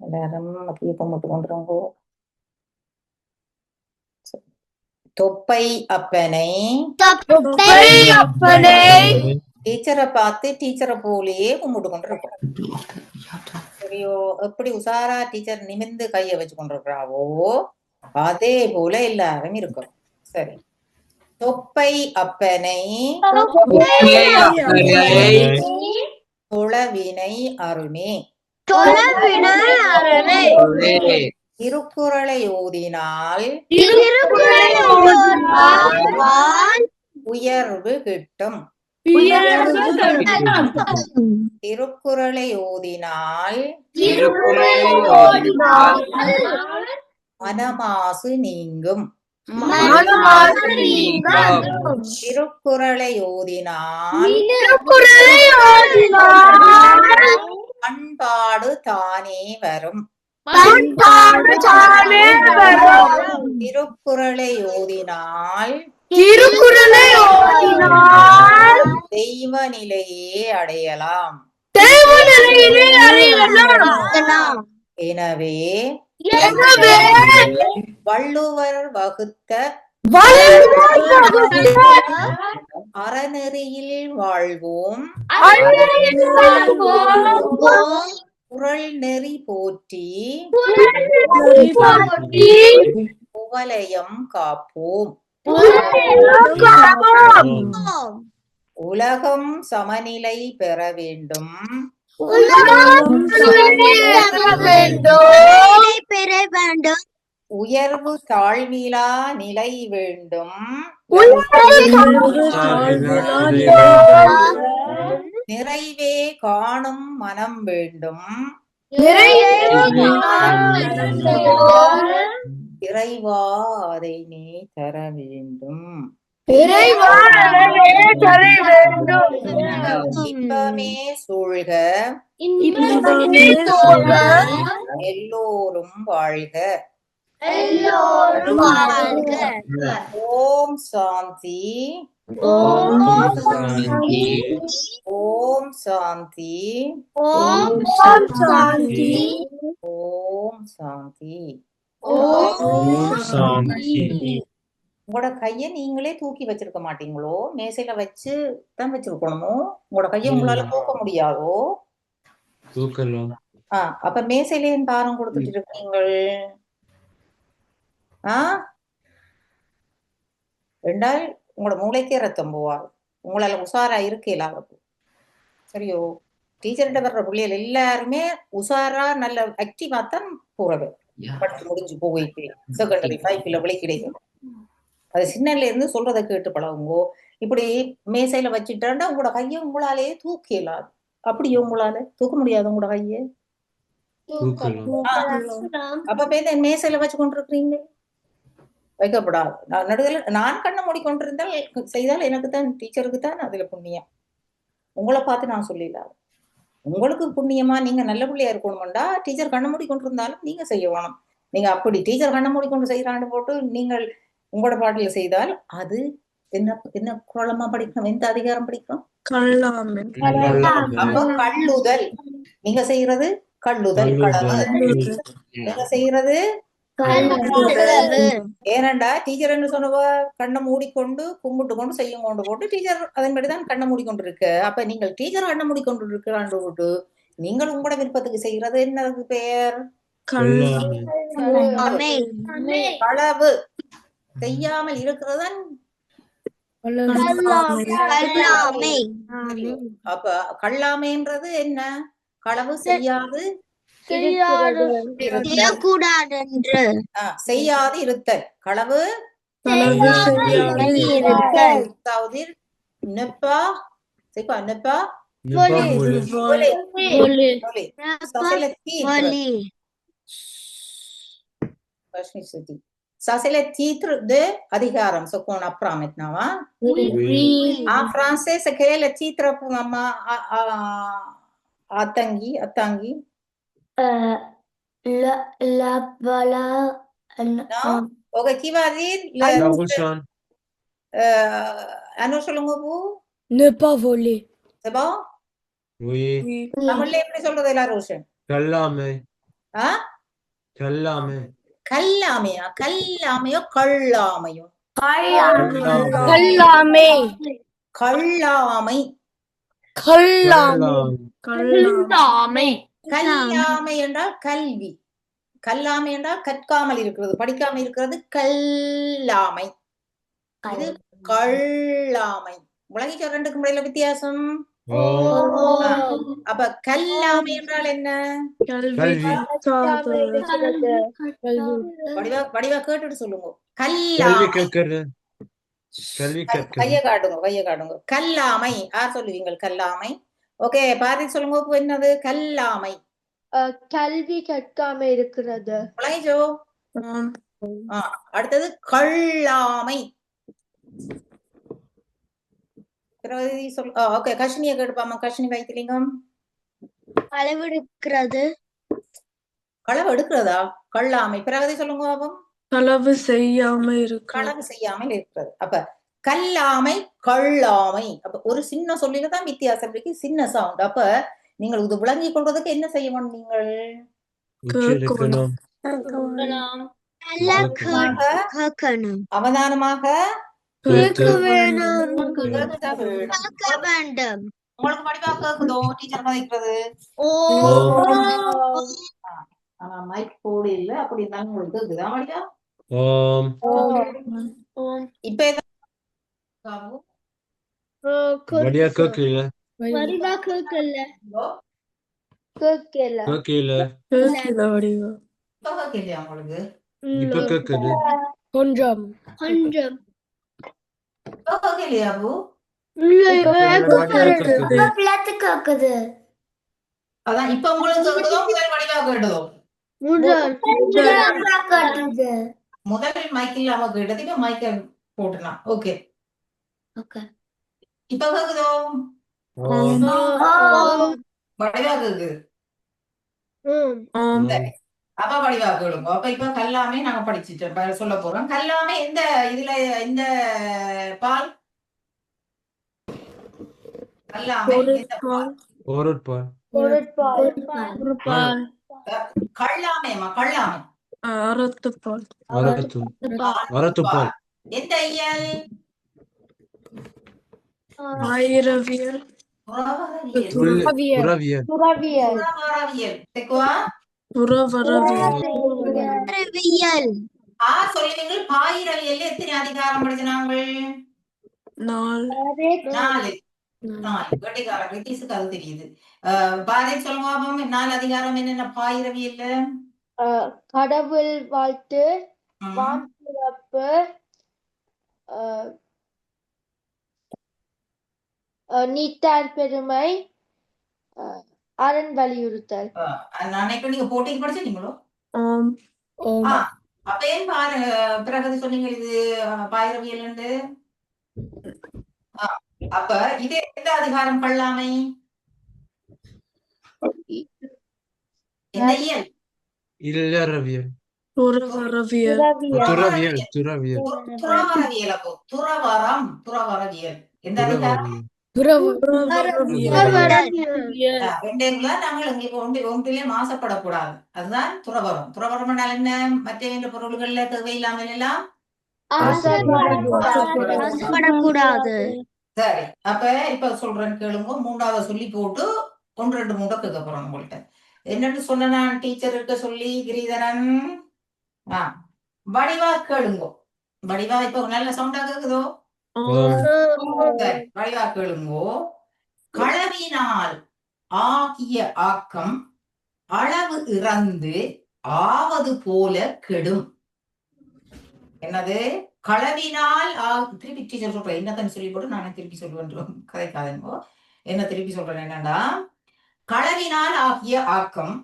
எல்லாரும் தீபம் போட்டு கொண்டுருங்கோ. தொப்பை அப்பனை. டீச்சரை பார்த்து டீச்சரை போலயே கும்பிட்டு கொண்டு இருக்கோம் சரியோ எப்படி உசாரா டீச்சர் நிமிர்ந்து கைய வச்சு கொண்டிருக்கிறாவோ அதே போல எல்லாரும் இருக்கும் சரி. தொப்பை அப்பனை. தொழவினை அருமே திருக்குறளை ஓதினால் உயர்வு கிட்டும். திருக்குறளை ஓதினால் மனமாசு நீங்கும். திருக்குறளை ஓதினால் பண்பாடு தானே வரும். திருக்குறளை ஓதினால் திருக்குறளை ஓதினால் தெய்வ நிலையே அடையலாம். தெய்வ நிலையிலே அறியலாம் எனவே வள்ளுவர் வகுத்த அறநெறியில் வாழ்வோம். குறள் நெறி போற்றி. குவலயம் காப்போம். உலகம் சமநிலை பெற வேண்டும். பெற வேண்டும். உயர்வு தாழ்விலா நிலை வேண்டும். நிறைவே காணும் மனம் வேண்டும். இறைவா அதை நீ தர வேண்டும். இன்பமே சூழ்க. எல்லோரும் வாழ்க. ஓம் சாந்தி. ஓம் சாந்தி. ஓம் சாந்தி. உங்களோட கைய நீங்களே தூக்கி வச்சிருக்க மாட்டீங்களோ? மேசையில வச்சு தான் வச்சிருக்கணுமோ? உங்களோட கைய உங்களால தூக்க முடியாதோ? தூக்கலாம் அப்ப மேசையிலே ஏன் பாரம் கொடுத்துட்டு இருக்கீங்கள் ஆ? ரெண்டால் உங்களோட மூளைக்கே ரத்தம் போவாது உங்களால உஷாரா இருக்க இல்லாத சரியோ. டீச்சர்கிட்ட வர்ற பிள்ளைகள் எல்லாருமே உஷாரா நல்ல ஆக்டிவா தான் போறவை. படிச்சு முடிஞ்சு போயிட்டு செகண்டரி ஃபைவ்ல விலை கிடைக்கும் அது சின்னல இருந்து சொல்றதை கேட்டு பழகுங்கோ. இப்படி மேசையில வச்சுட்டா உங்களோட கையை உங்களாலேயே தூக்க இயலாது அப்படி உங்களால தூக்க முடியாது உங்களோட கையை. தூக்கலாம் அப்ப பேர் மேசையில வச்சு கொண்டிருக்கிறீங்க வைக்கப்படாது. நான் நடுவில் நான் கண்ணை மூடிக்கொண்டிருந்தால் செய்தால் எனக்கு தான் டீச்சருக்கு தான் அதுல புண்ணியம். உங்களை பார்த்து நான் சொல்லிடலாம் உங்களுக்கு புண்ணியமா நீங்க நல்ல பிள்ளையா இருக்கணும்டா டீச்சர் கண்ணை மூடி கொண்டிருந்தாலும் நீங்க செய்ய வேணும். நீங்க அப்படி டீச்சர் கண்ணை மூடி கொண்டு செய்யறான்னு போட்டு நீங்கள் உங்களோட பாட்டில் செய்தால் அது என்ன என்ன குரலமா படிக்கணும்? எந்த அதிகாரம் படிக்கணும்? அப்ப கள்ளுதல் நீங்க செய்யறது கள்ளுதல் களவு நீங்க செய்யறது ஏனண்டா டீச்சர் என்ன சொன்னவ? கண்ணை மூடிக்கொண்டு கும்பிட்டு கொண்டு செய்யும் கொண்டு போட்டு டீச்சர் அதன்படிதான் கண்ணை மூடிக்கொண்டு இருக்கு அப்ப நீங்கள் டீச்சர் கண்ணை மூடிக்கொண்டு இருக்கிறான்னு போட்டு நீங்கள் உங்களோட விருப்பத்துக்கு செய்யறது என்னது பெயர்? களவு. செய்யாமல் இருக்கிறதான் அப்ப கள்ளாமைன்றது என்ன? களவு செய்யாது செய்யக்கூடாதென்று ஆ, செய்யாது இருத்தல். களவு? அதாவது நெப்பா செய்ப்பா நெப்பா volé, volé. Ça, c'est le titre. Vachni se dit. Ça, c'est le titre de Adhikaram, ce qu'on apprend maintenant. Hein? En français, c'est quel est le titre pour maman à, à, à Tanguy, à Tanguy? la la bala Non? Ok, qui va dire le, La Rochon. euh, Anu சொல்லுங்க பூ Ne pas voler. c'est bon Oui. தமிழ்ல எப்படி சொல்றது எல்லா ரோஷன் கல்லாமை ஆ கல்லாமை கல்லாமையா கல்லாமையோ கள்ளாமையோ கல்லாமே கள்ளாமை கல்லாமே கல்லாமை கல்லாமை என்றால் கல்வி. கல்லாமை என்றால் கற்காமல் இருக்கிறது. படிக்காமல் இருக்கிறது கல்லாமை இது கள்ளாமை உலகிச்ச ரெண்டுக்கும் இடையில வித்தியாசம்? அப்ப கல்லாமை என்றால் என்ன? கல்வி. வடிவா வடிவா கேட்டுட்டு சொல்லுங்க. கல்வி கல்லாமை கேட்கிறது. கல்வி கைய காட்டுங்க கைய காட்டுங்க. கல்லாமை யார் சொல்லுவீங்க கல்லாமை ஓகே பாதி சொல்லுங்க இப்ப என்னது? கல்லாமை. கல்வி கற்காம இருக்கிறது. உலகிச்சோ அடுத்தது கள்ளாமை பிறகு சொல் ஓகே கஷ்னிய கேட்டுப்பாமா கஷ்னி வைத்திலிங்கம். அளவெடுக்கிறது. களவு எடுக்கிறதா கள்ளாமை பிறகு சொல்லுங்க பாப்போம். களவு செய்யாம இருக்க களவு செய்யாமல் இருக்கிறது. அப்ப கல்லாமை கள்ளாமை அப்ப ஒரு சின்ன சொல்லில தான் வித்தியாசம் இருக்கு. சின்ன சவுண்ட் அப்ப நீங்கள் இது விளங்கி கொள்வதற்கு என்ன செய்ய வேண்டும் நீங்கள்? அவதானமாக உங்களுக்கு படிவா கேக்குதோ டீச்சர் கதைக்கிறது ஓம் ஆனா மைக் போடு இல்ல அப்படி இருந்தாலும் உங்களுக்கு கேக்குதா படிவா ஓம் இப்ப பாபு, வடியா கேட்கல. வடிவா கேட்கல. இதோ, கேட்கல. கேட்கல. கேட்கல வடிவா இப்ப கேட்கலையா உங்களுக்கு? இப்ப கேட்குது. கொஞ்சம். கொஞ்சம். கேட்கலையா அபு? வடியா கேட்குது. பிள்ளைத்து கேக்குது அதான் இப்ப உங்களுக்கு கேக்குதோ முதல் வடிவா கேட்டதோ முதல் கேட்டது. முதல் மைக் இல்லாம கேட்டது இப்ப மைக்க போட்டுலாம் ஓகே ஓகே இப்ப கேக்குதோ ஓம். வடிவா கேக்குது சரி. அப்ப வடிவா கேளுங்க. அப்ப இப்ப கல்லாமே நாங்க படிச்சுட்டோம். இப்ப சொல்ல போறோம். கல்லாமே எந்த இதுல இந்த பால்? கல்லாமை எந்த பால். பொருட்பால். பொருட்பால். பொருட்பால். கள்ளாமையம்மா கள்ளாமை அறத்துப்பால். அறத்து அறத்துப்பால். எந்த இயல்? ஆயிரவியல். புறவரவியல் துல்- துறவியல். துறவியல் புறவரவியல் தெக்குவா? புறவரவியல் அறிவியல் ஆ சொல்லுவீங்க பாயிரவியல். எத்தனை அதிகாரம் படிச்சினாங்கள் நாள் நாலு. நாலு. கட்டிக்காரன் ரித்தீஸுக்கு அது தெரியுது. சொல்லுங்க பாப்போம். நாலு அதிகாரம் என்னென்ன? பாயிரவியல்ல கடவுள் வாழ்த்து ம். வான்பிறப்பு நீத்தார் பெருமை அரண் வலியுறுத்தல். நினைக்கிறேன் நீங்க போட்டிக்கு படிச்சிட்டீங்களோ அப்ப ஏன் பிறகு சொன்னீங்க இது பாயிரவியல் அப்ப இது எந்த அதிகாரம் கொள்ளாமை இல்லறவியல். துறவரவியல் துறவரம் துறவரவியல் எந்த அதிகாரம்? துறவரம் புறவரவியல் அஹ், ரெண்டேங்களா நாங்கள் எங்களுக்கு ஒன்று ஒன்றிலே மாசப்படக்கூடாது. அதுதான் துறவரம் துறவரம் என்ன? மற்ற என்ற பொருள்கள்ல தேவையில்லாமல் எல்லாம்? சரி. அப்ப இப்ப சொல்றேன் கேளுங்க. மூன்றாவது சொல்லி போட்டு ஒன்று ரெண்டு மூணு கேட்க போறோம் உங்கள்கிட்ட என்னன்னு சொன்ன நான் டீச்சர் இருக்க சொல்லி கிரீதரன்? ஆ. வடிவா கேளுங்க. வடிவா இப்ப நல்ல சவுண்டா கேக்குதோ? கேளுங்கோ களவினால் ஆகிய ஆக்கம் அளவு இறந்து ஆவது போல கெடும். என்னது? களவினால் திருப்பி டீச்சர் சொல்றேன் என்னத்தன்னு சொல்லி போட்டு நானே திருப்பி சொல்லுவேன் கதைக்காதங்கோ. என்ன திருப்பி சொல்றேன் என்னன்னா களவினால் ஆகிய ஆக்கம்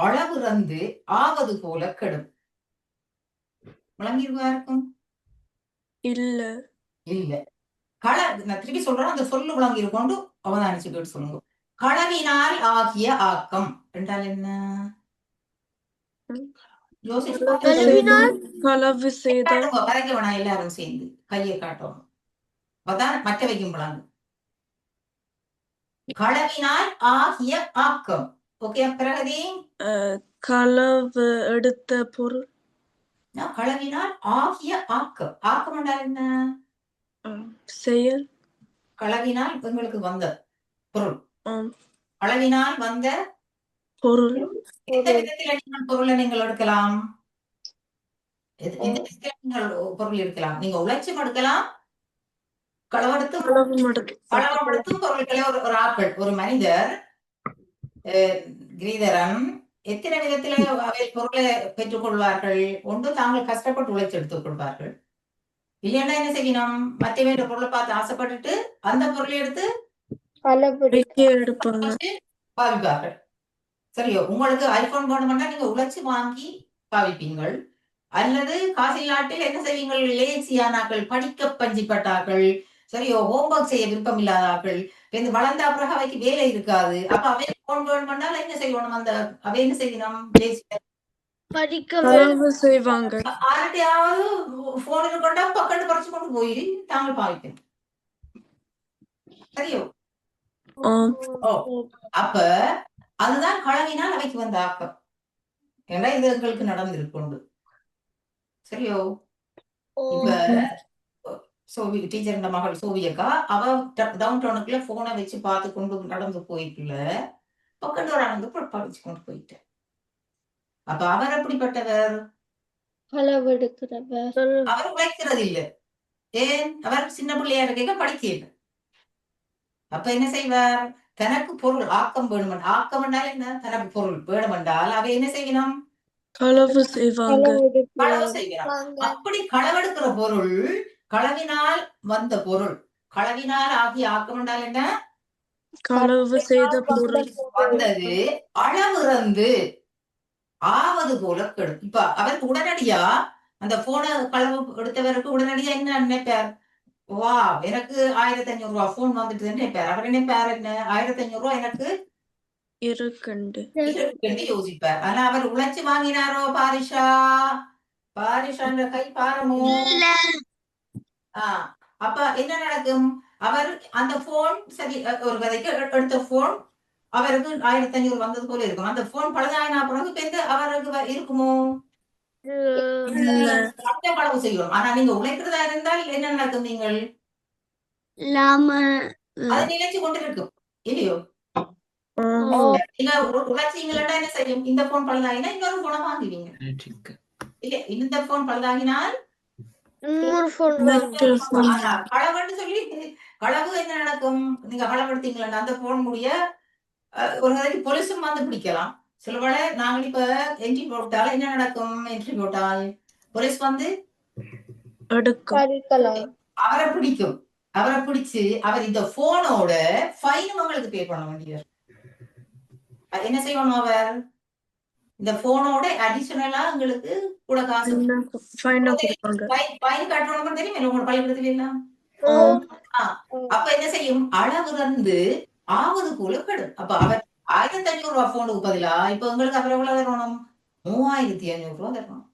அளவிறந்து ஆவது போல கெடும். விளங்கிருவா இருக்கும் இல்ல. இல்ல. கள நான் திருப்பி சொல்றேன் அந்த சொல்லு விளங்கி இருக்கொண்டு அவதானிச்சு கேட்டு சொல்லுங்க. களவினால் ஆகிய ஆக்கம். என்றால் என்ன? கரைக்க வேணாம் எல்லாரும் சேர்ந்து கையை காட்டணும். அப்பதான் மற்ற வைக்கும் விளங்கு. களவினால் ஆகிய ஆக்கம். ஓகே பிரகதி களவு எடுத்த பொருள். களவினால் ஆகிய ஆக்கம். ஆக்கம் என்றால் என்ன? செயல். களவினால் எங்களுக்கு வந்த பொருள். ஆம், களவினால் வந்த பொருள். எந்த விதத்தில் நீங்கள் பொருளை நீங்கள் எடுக்கலாம்? நீங்கள் பொருள் எடுக்கலாம்? நீங்க உழைச்சும் எடுக்கலாம் களவெடுத்தும் களவு எடுத்த களவெடுத்தும் பொருட்களை ஒரு ஒரு ஆக்கள் ஒரு மனிதர் கிரீதரன் எத்தனை விதத்திலே அவை பொருளை பெற்றுக் கொள்வார்கள்? ஒன்று தாங்கள் கஷ்டப்பட்டு உழைச்சு எடுத்துக் கொள்வார்கள். இல்லைன்னா என்ன செய்யணும்? மற்ற வேண்டிய பொருளை பார்த்து ஆசைப்பட்டுட்டு அந்த பொருளை எடுத்து பாவிப்பார்கள். சரியோ உங்களுக்கு ஐபோன் வேணும்னா நீங்க உழைச்சு வாங்கி பாவிப்பீங்கள். அல்லது காசில்லாட்டில் என்ன செய்வீங்கள்? லேசியானாக்கள் படிக்க பஞ்சிப்பட்டாக்கள் சரியோ ஹோம்ஒர்க் செய்ய விருப்பம் இல்லாதாக்கள் இப்ப இந்த வளர்ந்த பிறகு அவைக்கு வேலை இருக்காது. அப்ப அவை போன் வேணும்னால என்ன செய்யணும்? அந்த அவை என்ன செய்யணும்? லேசியா படிக்க களவு செய்வாங்க. கொண்டா பக்கத்து பறிச்சு கொண்டு போய் தாங்கள் பாவிக்கணும் சரியோ? ஆம், ஓ அப்ப அதுதான் களவினால் அவைக்கு வந்த ஆக்கம். ஏன்னா இது எங்களுக்கு நடந்திருக்குண்டு? சரியோ? இப்ப சோவி டீச்சர் இந்த மகள் சோவியக்கா அவ டவுன் டவுனுக்குள்ள போனை வச்சு பார்த்து கொண்டு நடந்து போயிட்டுல பக்கத்து ஒரு ஆனந்து படிச்சு கொண்டு போயிட்டு. அப்ப அவர் எப்படிப்பட்டவர்? அளவெடுக்கிறவர் அவர் உழைக்கிறது இல்ல ஏன்? அவர் சின்ன பிள்ளையா இருக்க படிக்கல அப்ப என்ன செய்வார்? தனக்கு பொருள் ஆக்கம் வேணுமென் ஆக்கம் என்றால் என்ன? தனக்கு பொருள் வேணுமென்றால் அவை என்ன செய்யணும்? களவு செய்வாங்க. களவு செய்கிறார் அப்படி களவெடுக்கிற பொருள் களவினால் வந்த பொருள். களவினால் ஆகிய ஆக்கம் என்றால் என்ன? களவு செய்த பொருள். வந்தது அளவிறந்து ஆவது போல கெடும். இப்ப அவருக்கு உடனடியா அந்த போனை களவு எடுத்தவருக்கு உடனடியா என்ன நினைப்பார்? வா எனக்கு ஆயிரத்தி ஐநூறு ரூபாய் போன் வந்துட்டு நினைப்பார். அவர் நினைப்பார் என்ன? ஆயிரத்தி ஐநூறு ரூபாய் எனக்கு இருக்கண்டு. இருக்குன்னு யோசிப்பார். ஆனா அவர் உழைச்சு வாங்கினாரோ பாரிஷா? பாரிஷான்ற கை பாரமோ? ஆ, அப்ப என்ன நடக்கும்? அவர் அந்த போன் சரி ஒரு கதைக்கு எடுத்த போன் அவருக்கு ஆயிரத்தி ஐநூறு வந்தது போல இருக்கும். அந்த போன் பழுதாயினா பிறகு இப்ப எந்த அவருக்கு இருக்குமோ? களவு செய்யும். ஆனா நீங்க உழைக்கிறதா இருந்தால் என்ன நடக்கும் நீங்கள்? அது நிலைச்சு கொண்டிருக்கும். இல்லையோ? நீங்க உழைச்சீங்களா என்ன செய்யும்? இந்த போன் பழுதாகினா இன்னொரு போனை வாங்குவீங்க. இல்ல இந்த போன் பழுதாகினால் களவுன்னு சொல்லி களவு என்ன நடக்கும்? நீங்க களவெடுத்தீங்களா அந்த போன் முடிய ஒரு நாளைக்கு போலீஸும் வந்து பிடிக்கலாம். சில வேளை நாங்கள் இப்ப என்ட்ரி போட்டால் என்ன நடக்கும்? என்ட்ரி போட்டால் போலீஸ் வந்து அவரை பிடிக்கும். அவரை பிடிச்சு அவர் இந்த போனோட ஃபைன் உங்களுக்கு பே பண்ண வேண்டியவர் என்ன செய்யணும் அவர்? இந்த போனோட அடிஷனலா உங்களுக்கு கூட காசு ஃபைனா கொடுப்பாங்க. ஃபைன் கட்டணும் தெரியும்? உங்களோட பள்ளிக்கூடத்துல எல்லாம் அப்ப என்ன செய்யும்? அளவிறந்து ஆவது கெடும் அப்ப அவர் ஆயிரத்தி அஞ்சூறு ரூபாய் போனுக்கு பதிலா இப்ப உங்களுக்கு அவர் எவ்வளவு தரணும்? மூவாயிரத்தி அஞ்சூறு ரூபாய் தரணும்.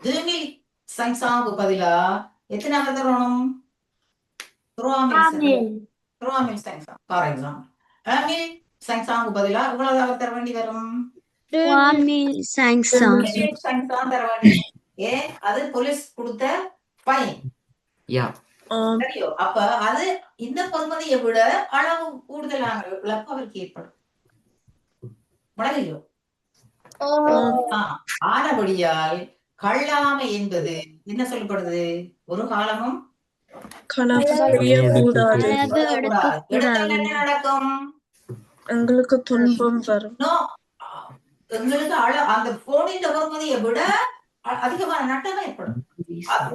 திருமில் சங்சாவுக்கு பதிலா எத்தனை அவர் தரணும்? துருவாமில் சங்சா ஃபார் எக்ஸாம்பிள் அமில் சங்சாவுக்கு பதிலா இவ்வளவு அவர் தர வேண்டி வரும்? தர வேண்டி. ஏன்? அது போலீஸ் கொடுத்த ஃபைன் சரியோ. அப்ப அது இந்த பொறுமதியை விட அளவு கூடுதலான இழப்பு அவருக்கு ஏற்படும். முடலையோ ஆனபடியால் கள்ளாமை என்பது என்ன சொல்லப்படுது? ஒரு காலமும் நடக்கும்? எங்களுக்கு துன்பம் வரும். No. எங்களுக்கு அள அந்த போனின் பொறுமதியை விட அதிகமான நட்டம் ஏற்படும்.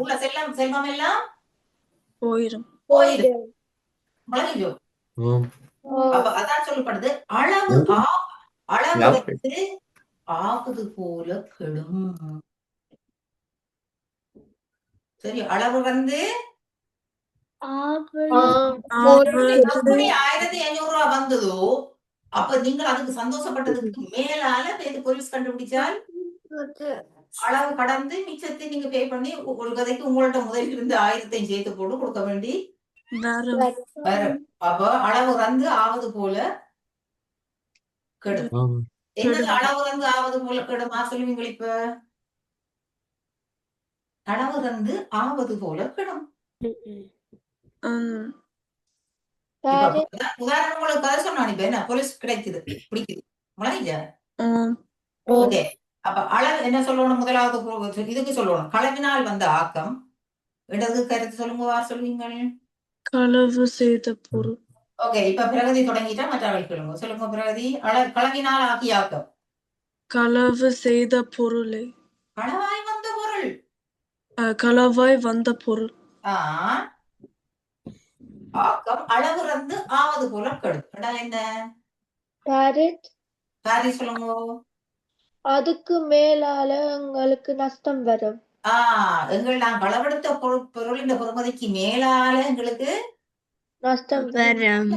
உள்ள செல்லம் செல்வம் எல்லாம் போயிரும். ஆம் அப்ப அதான் சொல்லப்படுது அளவு ஆ- அளவு ஆகுது போல கெடும். சரி அளவு வந்து? ஆயிரத்தி ஐநூறு ரூபாய் வந்ததோ அப்ப நீங்கள் அதுக்கு சந்தோஷப்பட்டதுக்கு மேலால போலீஸ் கண்டுபிடிச்சால் அளவு கடந்து மிச்சத்தை நீங்க பே பண்ணி ஒரு கதைக்கு உங்கள்ட்ட முதலில் இருந்து ஆயிரத்தையும் சேர்த்து போட்டு கொடுக்க வேண்டி வரும். அப்ப அளவு வந்து ஆவது போல கெடும். என்னது அளவு வந்து ஆவது போல கெடுமா சொல்லுவீங்க இப்ப? அளவு வந்து ஆவது போல கெடும். உதாரணம் உங்களுக்கு கதை சொன்னான் இப்ப என்ன? போலீஸ் கிடைக்குது. பிடிக்குது. ஓகே. அப்ப அளவு என்ன சொல்லணும்? முதலாவது இதுக்கு சொல்லணும். களவினால் வந்த ஆக்கம். இடது கருத்து சொல்லுங்க வார் சொல்லுவீங்க களவு செய்த பொருள். ஓகே இப்ப பிரகதி தொடங்கிட்டா மற்றவர்கள் சொல்லுங்க. சொல்லுங்க பிரகதி. அள களவினால் ஆக்கிய ஆக்கம். களவு செய்த பொருளை. களவாய் வந்த பொருள். களவாய் வந்த பொருள். ஆ. ஆக்கம் அளவிறந்து ஆவது போல கெடும். எடா என்ன? சொல்லுங்க. அதுக்கு மேலால உங்களுக்கு நஷ்டம் வரும். ஆ எங்கள் நான் களவெடுத்த பொருள் பொருளின் பொறுமதிக்கு மேலால எங்களுக்கு நஷ்டம் வரும்.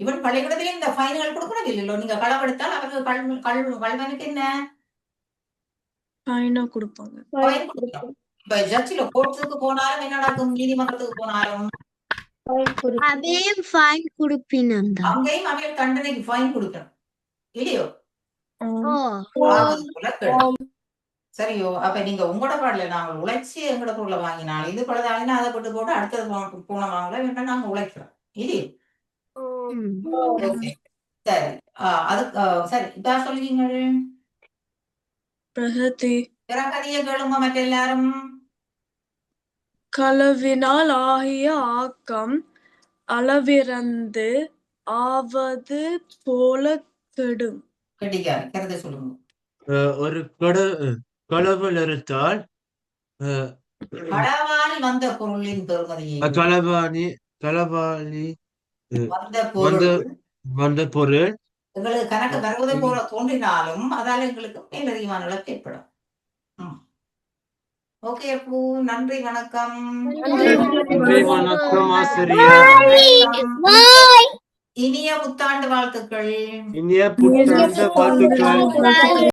இவன் பள்ளிக்கூடத்திலே இந்த ஃபைன்கள் கொடுக்கறது இல்லையோ நீங்க களவெடுத்தால் அவருக்கு கல் கல் கல்வனுக்கு என்ன? ஃபைனா கொடுப்பாங்க. இப்ப ஜட்ஜில கோர்ட்டுக்கு போனாலும் என்ன நடக்கும்? நீதிமன்றத்துக்கு போனாலும். அதே ஃபைன் குடுப்பினந்தா அங்கேயும் அவன் தண்டனைக்கு ஃபைன் கொடுக்கணும். இல்லையோ? சரியோ அப்ப நீங்க உங்களோட பாடல நாங்கள் உழைச்சி எங்களோட பொருளை வாங்கினால் இது பழுதாகினா அதை போட்டு போட்டு அடுத்தது போன வாங்கல வேண்டாம் நாங்க உழைக்கிறோம். இல்லையோ? சரி. அது சரி. இப்ப சொல்லுவீங்க பிரகதி. கேளுங்க களவினால் ஆகிய ஆக்கம் அளவிறந்து ஆவது போல கெடும். கருத சொல்லுங்க. ஒரு கட களவு நிறுத்தால் அஹ், கடவால் வந்த பொருளின் பெருமதியை களவாணி களவாணி வந்த வந்த பொருள். வந்த பொருள். எங்களுக்கு கணக்கு வருவது போல தோன்றினாலும் அதால எங்களுக்கு மேலதிகமான இழப்பு ஏற்படும். ஓகே அப்போ நன்றி வணக்கம். நன்றி வணக்கம். ஆசிரியர் இனிய புத்தாண்டு வாழ்த்துக்கள். இனிய புத்தாண்டு வாழ்த்துக்கள்.